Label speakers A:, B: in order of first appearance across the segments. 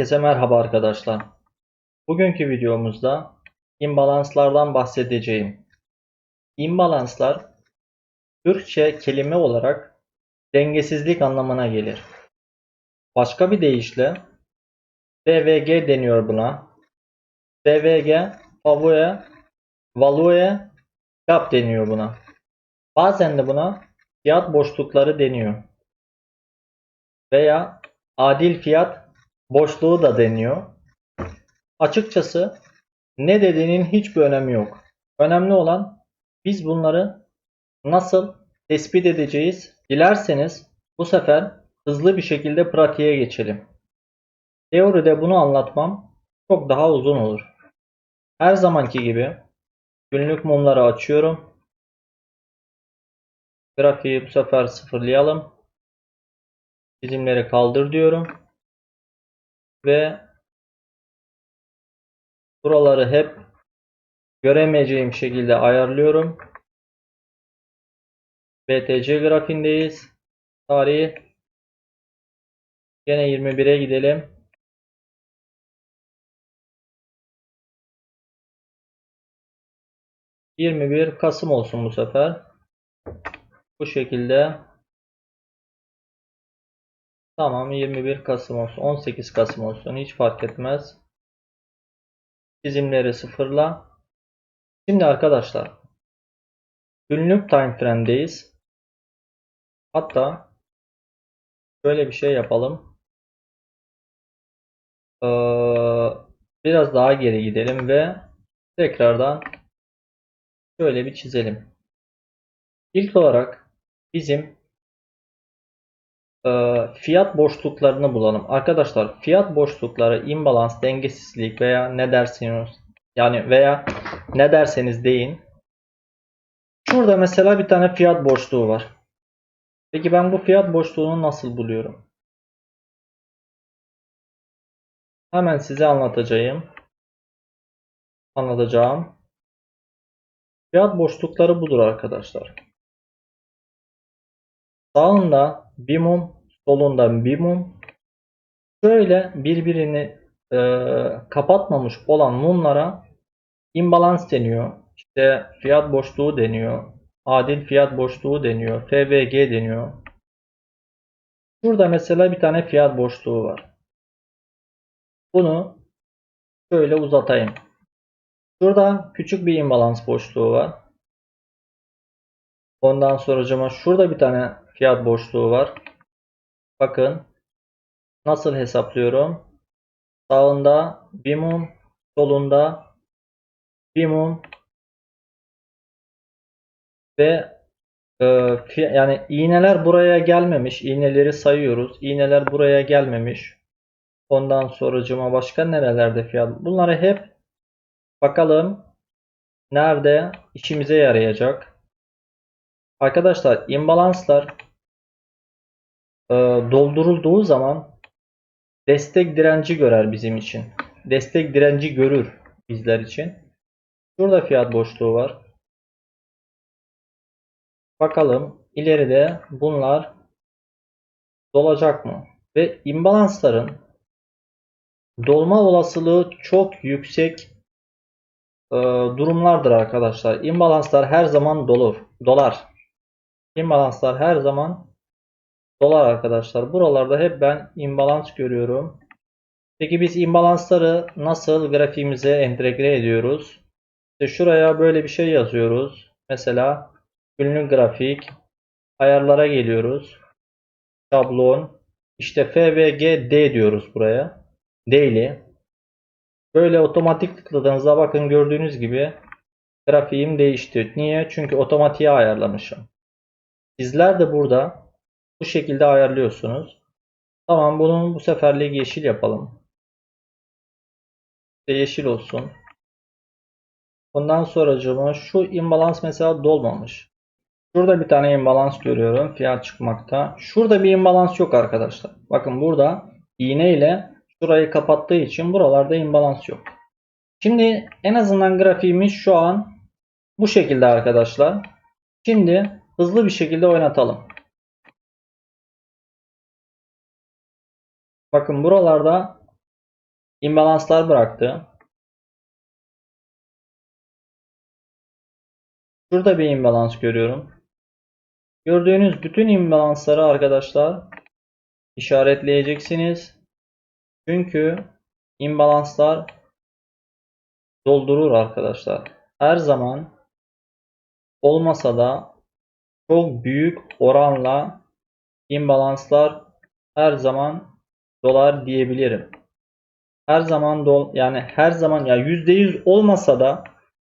A: Herkese merhaba arkadaşlar. Bugünkü videomuzda imbalanslardan bahsedeceğim. İmbalanslar Türkçe kelime olarak dengesizlik anlamına gelir. Başka bir deyişle DVG deniyor buna. DVG, Favue, Value, Gap deniyor buna. Bazen de buna fiyat boşlukları deniyor. Veya adil fiyat boşluğu da deniyor. Açıkçası ne dediğinin hiçbir önemi yok. Önemli olan biz bunları nasıl tespit edeceğiz? Dilerseniz bu sefer hızlı bir şekilde pratiğe geçelim. Teoride bunu anlatmam çok daha uzun olur. Her zamanki gibi günlük mumları açıyorum. Grafiği bu sefer sıfırlayalım. Çizimleri kaldır diyorum. Ve buraları hep göremeyeceğim şekilde ayarlıyorum. BTC grafiğindeyiz. Tarihi gene 21'e gidelim. ...21 Kasım olsun bu sefer. Bu şekilde Tamam 21 Kasım olsun. 18 Kasım olsun. Hiç fark etmez. Çizimleri sıfırla. Şimdi arkadaşlar günlük time frame'deyiz. Hatta şöyle bir şey yapalım. Ee, biraz daha geri gidelim ve tekrardan şöyle bir çizelim. İlk olarak bizim fiyat boşluklarını bulalım. Arkadaşlar fiyat boşlukları imbalans, dengesizlik veya ne dersiniz yani veya ne derseniz deyin. Şurada mesela bir tane fiyat boşluğu var. Peki ben bu fiyat boşluğunu nasıl buluyorum? Hemen size anlatacağım. Anlatacağım. Fiyat boşlukları budur arkadaşlar. Sağında bir mum, solunda bir mum. Şöyle birbirini e, kapatmamış olan mumlara imbalans deniyor. İşte fiyat boşluğu deniyor. Adil fiyat boşluğu deniyor. FVG deniyor. Burada mesela bir tane fiyat boşluğu var. Bunu şöyle uzatayım. Şurada küçük bir imbalans boşluğu var. Ondan sonra şurada bir tane fiyat boşluğu var. Bakın nasıl hesaplıyorum. Sağında bir mum, solunda bir mum ve e, yani iğneler buraya gelmemiş. İğneleri sayıyoruz. İğneler buraya gelmemiş. Ondan sonracıma başka nerelerde fiyat? Bunları hep bakalım nerede işimize yarayacak. Arkadaşlar imbalanslar e, doldurulduğu zaman destek direnci görer bizim için. Destek direnci görür bizler için. Şurada fiyat boşluğu var. Bakalım ileride bunlar dolacak mı? Ve imbalansların dolma olasılığı çok yüksek e, durumlardır arkadaşlar. İmbalanslar her zaman dolur, dolar. İmbalanslar her zaman dolar arkadaşlar. Buralarda hep ben imbalans görüyorum. Peki biz imbalansları nasıl grafiğimize entegre ediyoruz? İşte şuraya böyle bir şey yazıyoruz. Mesela günlük grafik ayarlara geliyoruz. Şablon işte FVGD diyoruz buraya. Daily. Böyle otomatik tıkladığınızda bakın gördüğünüz gibi grafiğim değişti. Niye? Çünkü otomatiğe ayarlamışım. Sizler de burada bu şekilde ayarlıyorsunuz. Tamam bunun bu seferlik yeşil yapalım. İşte yeşil olsun. Ondan sonra şu imbalans mesela dolmamış. Şurada bir tane imbalans görüyorum. Fiyat çıkmakta. Şurada bir imbalans yok arkadaşlar. Bakın burada iğne ile şurayı kapattığı için buralarda imbalans yok. Şimdi en azından grafiğimiz şu an bu şekilde arkadaşlar. Şimdi hızlı bir şekilde oynatalım. Bakın buralarda imbalanslar bıraktı. Şurada bir imbalans görüyorum. Gördüğünüz bütün imbalansları arkadaşlar işaretleyeceksiniz. Çünkü imbalanslar doldurur arkadaşlar. Her zaman olmasa da çok büyük oranla imbalanslar her zaman dolar diyebilirim. Her zaman dol yani her zaman ya %100 olmasa da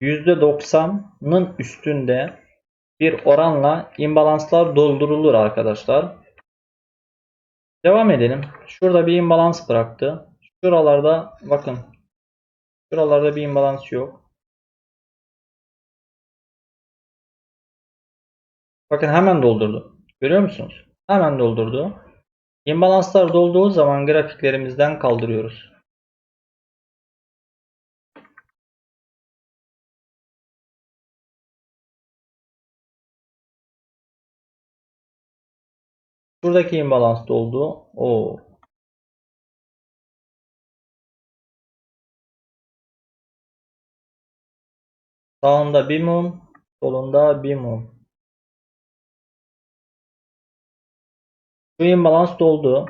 A: %90'ın üstünde bir oranla imbalanslar doldurulur arkadaşlar. Devam edelim. Şurada bir imbalans bıraktı. Şuralarda bakın. Şuralarda bir imbalans yok. Bakın hemen doldurdu. Görüyor musunuz? Hemen doldurdu. İmbalanslar dolduğu zaman grafiklerimizden kaldırıyoruz. Buradaki imbalans doldu. Oo. Sağında bir mum, solunda bir mum. Şu imbalans doldu.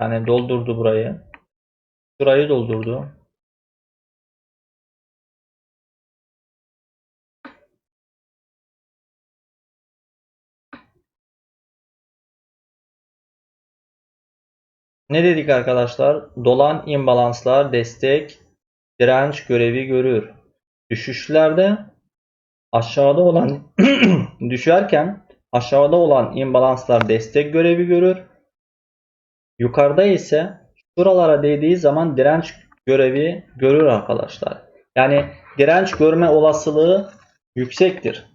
A: Yani doldurdu burayı. Şurayı doldurdu. Ne dedik arkadaşlar? Dolan imbalanslar destek, direnç görevi görür. Düşüşlerde aşağıda olan düşerken aşağıda olan imbalanslar destek görevi görür. Yukarıda ise şuralara değdiği zaman direnç görevi görür arkadaşlar. Yani direnç görme olasılığı yüksektir.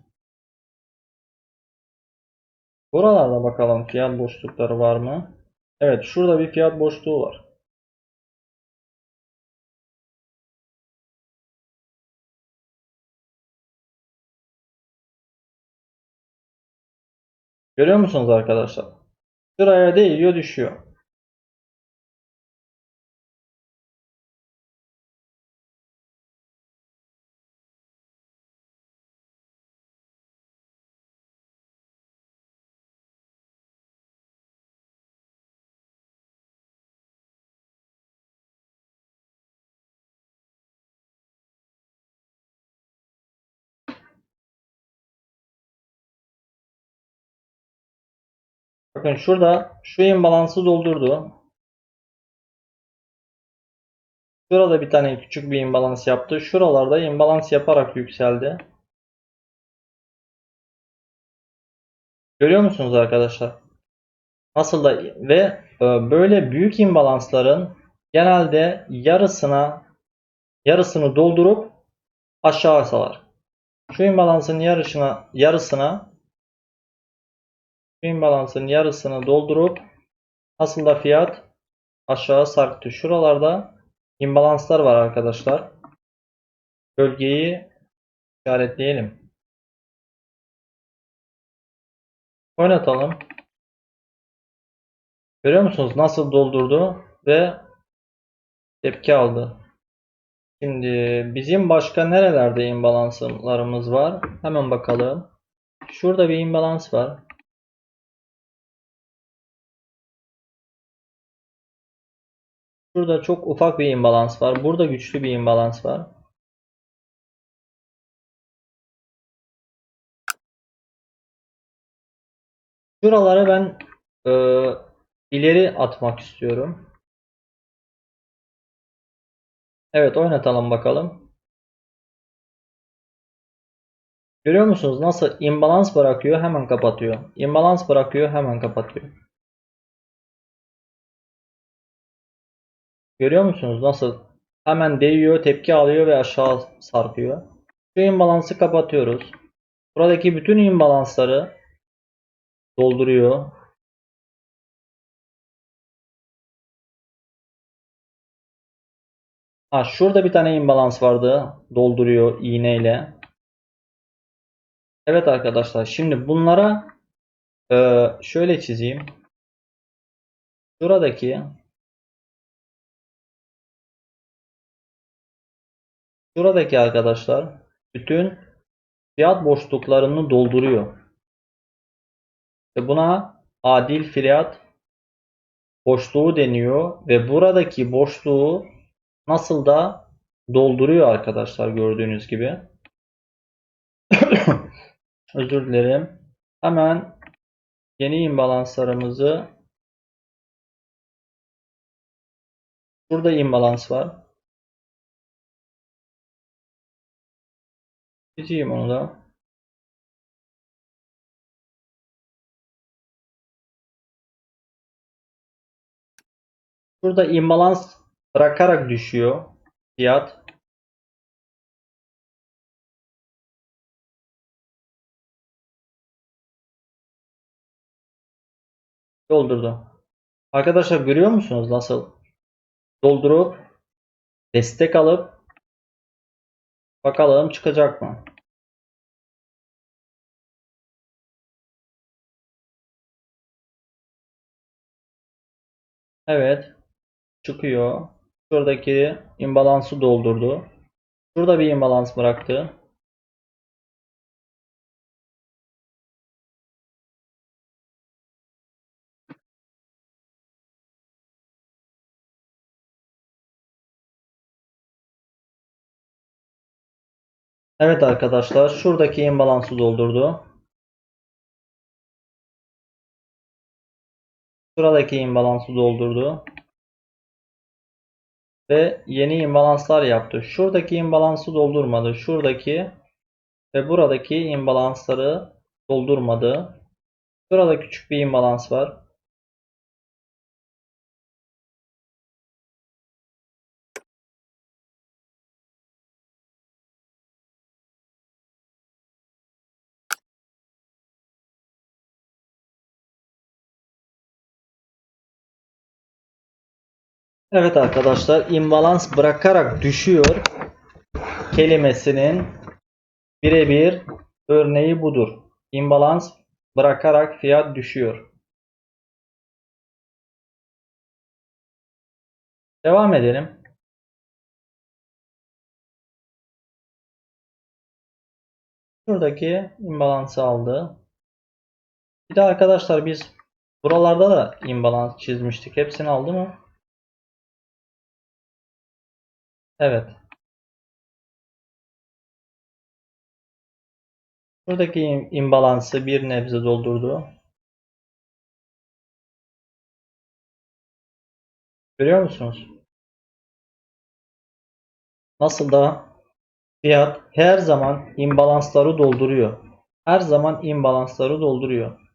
A: Buralarda bakalım fiyat boşlukları var mı? Evet şurada bir fiyat boşluğu var. Görüyor musunuz arkadaşlar? Şuraya değiyor düşüyor. Bakın şurada şu imbalansı doldurdu. Şurada bir tane küçük bir imbalans yaptı. Şuralarda imbalans yaparak yükseldi. Görüyor musunuz arkadaşlar? Nasıl da ve e, böyle büyük imbalansların genelde yarısına yarısını doldurup aşağı salar. Şu imbalansın yarısına yarısına şu imbalansın yarısını doldurup aslında fiyat aşağı sarktı. Şuralarda imbalanslar var arkadaşlar. Bölgeyi işaretleyelim. Oynatalım. Görüyor musunuz nasıl doldurdu ve tepki aldı. Şimdi bizim başka nerelerde imbalanslarımız var? Hemen bakalım. Şurada bir imbalans var. Şurada çok ufak bir imbalans var. Burada güçlü bir imbalans var. Şuralara ben e, ileri atmak istiyorum. Evet oynatalım bakalım. Görüyor musunuz nasıl imbalans bırakıyor hemen kapatıyor. İmbalans bırakıyor hemen kapatıyor. Görüyor musunuz nasıl hemen değiyor, tepki alıyor ve aşağı sarkıyor. Şu imbalansı kapatıyoruz. Buradaki bütün imbalansları dolduruyor. Ha, şurada bir tane imbalans vardı. Dolduruyor iğneyle. Evet arkadaşlar şimdi bunlara e, şöyle çizeyim. Şuradaki şuradaki arkadaşlar bütün fiyat boşluklarını dolduruyor. Ve buna adil fiyat boşluğu deniyor ve buradaki boşluğu nasıl da dolduruyor arkadaşlar gördüğünüz gibi. Özür dilerim. Hemen yeni imbalanslarımızı burada imbalans var. Geçeyim onu da. Burada imbalans bırakarak düşüyor fiyat. Doldurdu. Arkadaşlar görüyor musunuz nasıl doldurup destek alıp bakalım çıkacak mı? Evet çıkıyor. Şuradaki imbalansı doldurdu. Şurada bir imbalans bıraktı. Evet arkadaşlar şuradaki imbalansı doldurdu. Şuradaki imbalansı doldurdu. Ve yeni imbalanslar yaptı. Şuradaki imbalansı doldurmadı. Şuradaki ve buradaki imbalansları doldurmadı. Şurada küçük bir imbalans var. Evet arkadaşlar imbalans bırakarak düşüyor kelimesinin birebir örneği budur. İmbalans bırakarak fiyat düşüyor. Devam edelim. Şuradaki imbalansı aldı. Bir de arkadaşlar biz buralarda da imbalans çizmiştik. Hepsini aldı mı? Evet. Buradaki imbalansı bir nebze doldurdu. Görüyor musunuz? Nasıl da fiyat her zaman imbalansları dolduruyor. Her zaman imbalansları dolduruyor.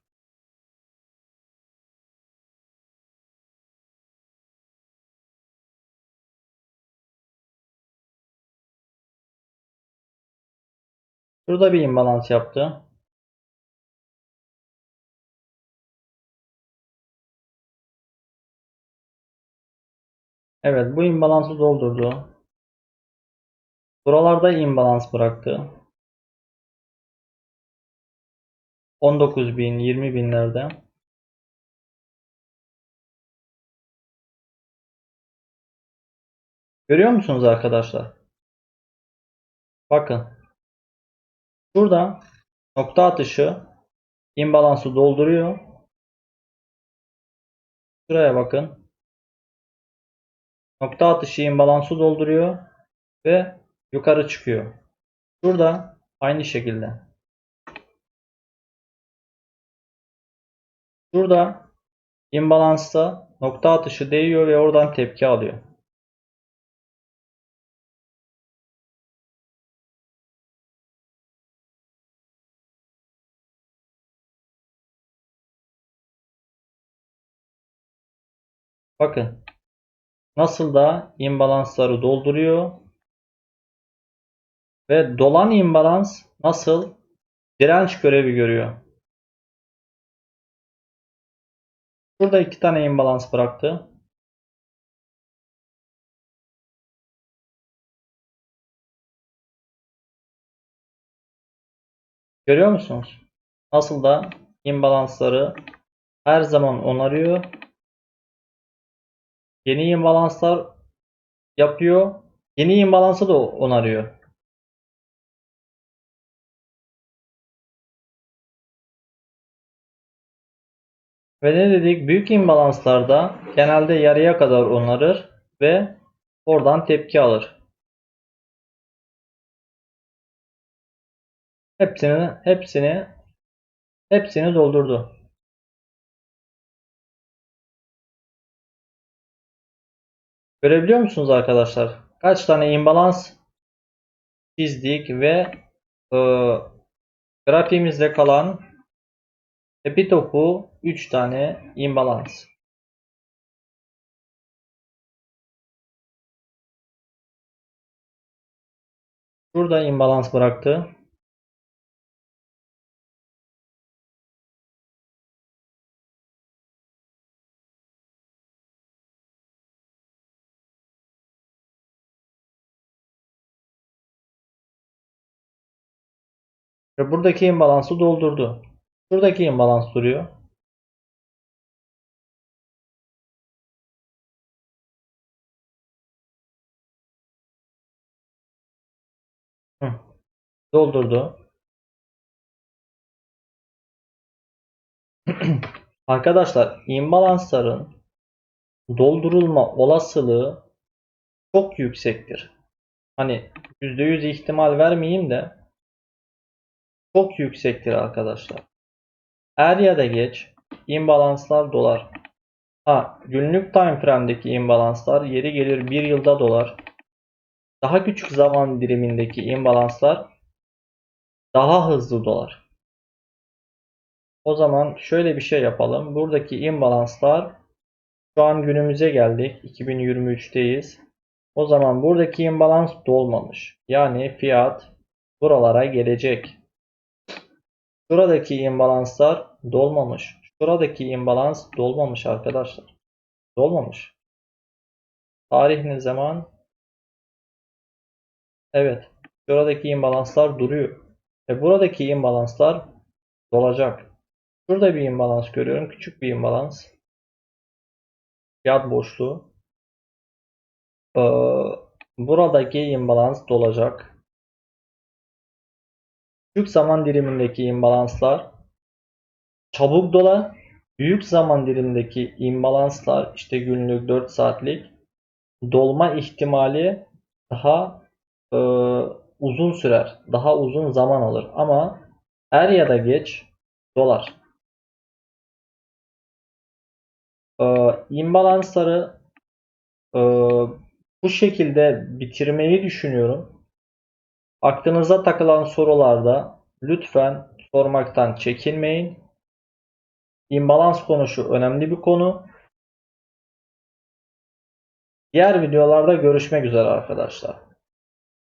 A: Şurada bir imbalans yaptı. Evet bu imbalansı doldurdu. Buralarda imbalans bıraktı. 19 bin, 20 binlerde. Görüyor musunuz arkadaşlar? Bakın. Şurada nokta atışı imbalansı dolduruyor. Şuraya bakın. Nokta atışı imbalansı dolduruyor ve yukarı çıkıyor. Burada aynı şekilde. Şurada imbalansta nokta atışı değiyor ve oradan tepki alıyor. Bakın nasıl da imbalansları dolduruyor ve dolan imbalans nasıl direnç görevi görüyor. Burada iki tane imbalans bıraktı. Görüyor musunuz? Nasıl da imbalansları her zaman onarıyor. Yeni imbalanslar yapıyor Yeni imbalansı da onarıyor. Ve ne dedik? Büyük imbalanslarda genelde yarıya kadar onarır ve oradan tepki alır. Hepsini hepsini hepsini doldurdu. Görebiliyor musunuz arkadaşlar? Kaç tane imbalans çizdik ve e, grafiğimizde kalan epitopu 3 tane imbalans. Şurada imbalans bıraktı. Ve buradaki imbalansı doldurdu. Şuradaki imbalans duruyor. Doldurdu. Arkadaşlar imbalansların doldurulma olasılığı çok yüksektir. Hani %100 ihtimal vermeyeyim de çok yüksektir arkadaşlar. Er ya da geç imbalanslar dolar. Ha, günlük time frame'deki imbalanslar yeri gelir bir yılda dolar. Daha küçük zaman dilimindeki imbalanslar daha hızlı dolar. O zaman şöyle bir şey yapalım. Buradaki imbalanslar şu an günümüze geldik. 2023'teyiz. O zaman buradaki imbalans dolmamış. Yani fiyat buralara gelecek. Şuradaki imbalanslar dolmamış. Şuradaki imbalans dolmamış arkadaşlar. Dolmamış. Tarih ne zaman? Evet. Şuradaki imbalanslar duruyor. Ve buradaki imbalanslar dolacak. Şurada bir imbalans görüyorum. Küçük bir imbalans. Fiyat boşluğu. Ee, buradaki imbalans dolacak. Küçük zaman dilimindeki imbalanslar çabuk dolar. Büyük zaman dilimindeki imbalanslar işte günlük 4 saatlik dolma ihtimali daha e, uzun sürer. Daha uzun zaman alır. Ama er ya da geç dolar. E, imbalansları e, bu şekilde bitirmeyi düşünüyorum. Aklınıza takılan sorularda lütfen sormaktan çekinmeyin. İmbalans konusu önemli bir konu. Diğer videolarda görüşmek üzere arkadaşlar.